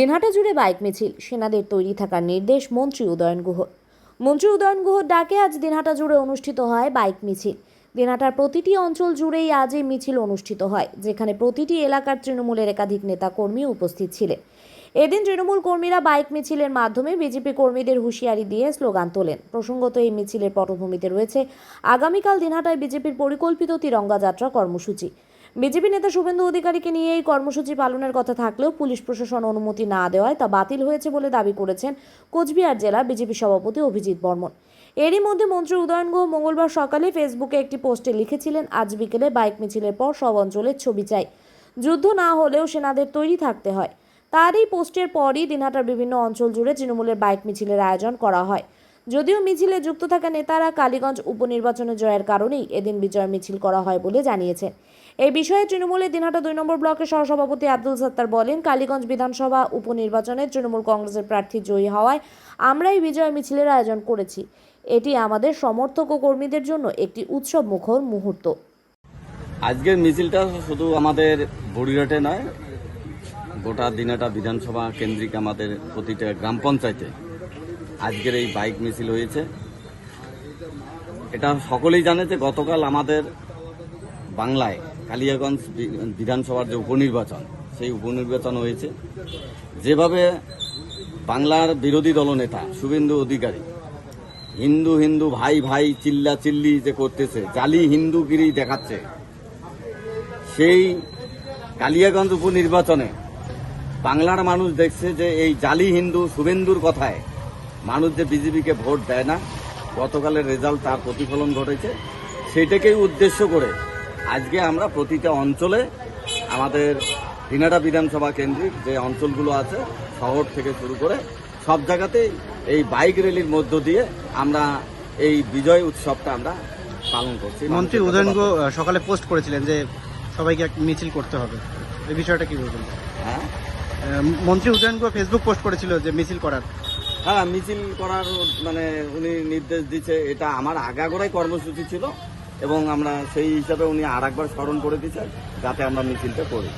দিনহাটা জুড়ে বাইক মিছিল। সেনাদের তৈরি থাকার নির্দেশ মন্ত্রী উদয়ন গুহ মন্ত্রী উদয়ন গুহর ডাকে আজ দিনহাটা জুড়ে অনুষ্ঠিত হয় বাইক মিছিল। দিনহাটার প্রতিটি অঞ্চল জুড়েই আজ এই মিছিল অনুষ্ঠিত হয়, যেখানে প্রতিটি এলাকার তৃণমূলের একাধিক নেতা কর্মী উপস্থিত ছিলেন। এদিন তৃণমূল কর্মীরা বাইক মিছিলের মাধ্যমে বিজেপি কর্মীদের হুঁশিয়ারি দিয়ে স্লোগান তোলেন। প্রসঙ্গত এই মিছিলের পটভূমিতে রয়েছে আগামীকাল দিনহাটায় বিজেপির পরিকল্পিত তিরঙ্গা যাত্রা কর্মসূচি। বিজেপি নেতা শুভেন্দু অধিকারীকে নিয়ে এই কর্মসূচি পালনের কথা থাকলেও পুলিশ প্রশাসন অনুমতি না দেওয়ায় তা বাতিল হয়েছে বলে দাবি করেছেন কোচবিহার জেলা বিজেপি সভাপতি অভিজিৎ বর্মন। এরই মধ্যে মন্ত্রী উদয়ন গুহ মঙ্গলবার সকালে ফেসবুকে একটি পোস্টে লিখেছিলেন, আজ বিকেলে বাইক মিছিলের পর সব অঞ্চলের ছবি চাই। যুদ্ধ না হলেও সেনাদের তৈরি থাকতে হয়। তার এই পোস্টের পরই দিনহাটার বিভিন্ন অঞ্চল জুড়ে তৃণমূলের বাইক মিছিলের আয়োজন করা হয়। যদিও মিছিলে যুক্ত থাকা নেতারা কালীগঞ্জ উপনির্বাচনে জয়ের কারণেই এদিন বিজয় মিছিল করা হয় বলে জানিয়েছেন এই বিষয়ে তৃণমূলের দিনহাটা দুই নম্বর ব্লকের সহসভাপতি আব্দুল সত্তার বলেন, কালীগঞ্জ বিধানসভা উপনির্বাচনে তৃণমূল কংগ্রেসের প্রার্থী জয়ী হওয়ায় আমরাই বিজয় মিছিলের আয়োজন করেছি। এটি আমাদের সমর্থক ও কর্মীদের জন্য একটি উৎসব মুখর মুহূর্ত। আজকের মিছিলটা শুধু আমাদের বড়িরহাটে নয়, গোটা দিনাটা বিধানসভা কেন্দ্রিক আমাদের প্রতিটা গ্রাম পঞ্চায়েতে আজকের এই বাইক মিছিল হয়েছে। এটা সকলেই জানে যে গতকাল আমাদের বাংলায় কালিয়াগঞ্জ বিধানসভার যে উপনির্বাচন, সেই উপনির্বাচন হয়েছে। যেভাবে বাংলার বিরোধী দলনেতা শুভেন্দু অধিকারী হিন্দু হিন্দু ভাই ভাই চিল্লা চিল্লি যে করতেছে, জালি হিন্দুগিরি দেখাচ্ছে, সেই কালিয়াগঞ্জ উপনির্বাচনে বাংলার মানুষ দেখছে যে এই জালি হিন্দু শুভেন্দুর কথায় মানুষ যে বিজেপিকে ভোট দেয় না গতকালের রেজাল্ট তার প্রতিফলন ঘটেছে। সেটাকেই উদ্দেশ্য করে আজকে আমরা প্রতিটা অঞ্চলে আমাদের দিনাটা বিধানসভা কেন্দ্রিক যে অঞ্চলগুলো আছে শহর থেকে শুরু করে সব জায়গাতেই এই বাইক র্যালির মধ্য দিয়ে আমরা এই বিজয় উৎসবটা আমরা পালন করছি। মন্ত্রী উদয়ন সকালে পোস্ট করেছিলেন যে সবাইকে এক মিছিল করতে হবে। এই বিষয়টা কি বলবেন? হ্যাঁ। মন্ত্রী উদয়ন ফেসবুক পোস্ট করেছিল যে মিছিল করার। হ্যাঁ মিছিল করার মানে উনি নির্দেশ দিচ্ছে। এটা আমার আগাগোড়াই কর্মসূচি ছিল এবং আমরা সেই হিসাবে উনি আর একবার স্মরণ করে দিচ্ছেন যাতে আমরা মিছিলটা করি।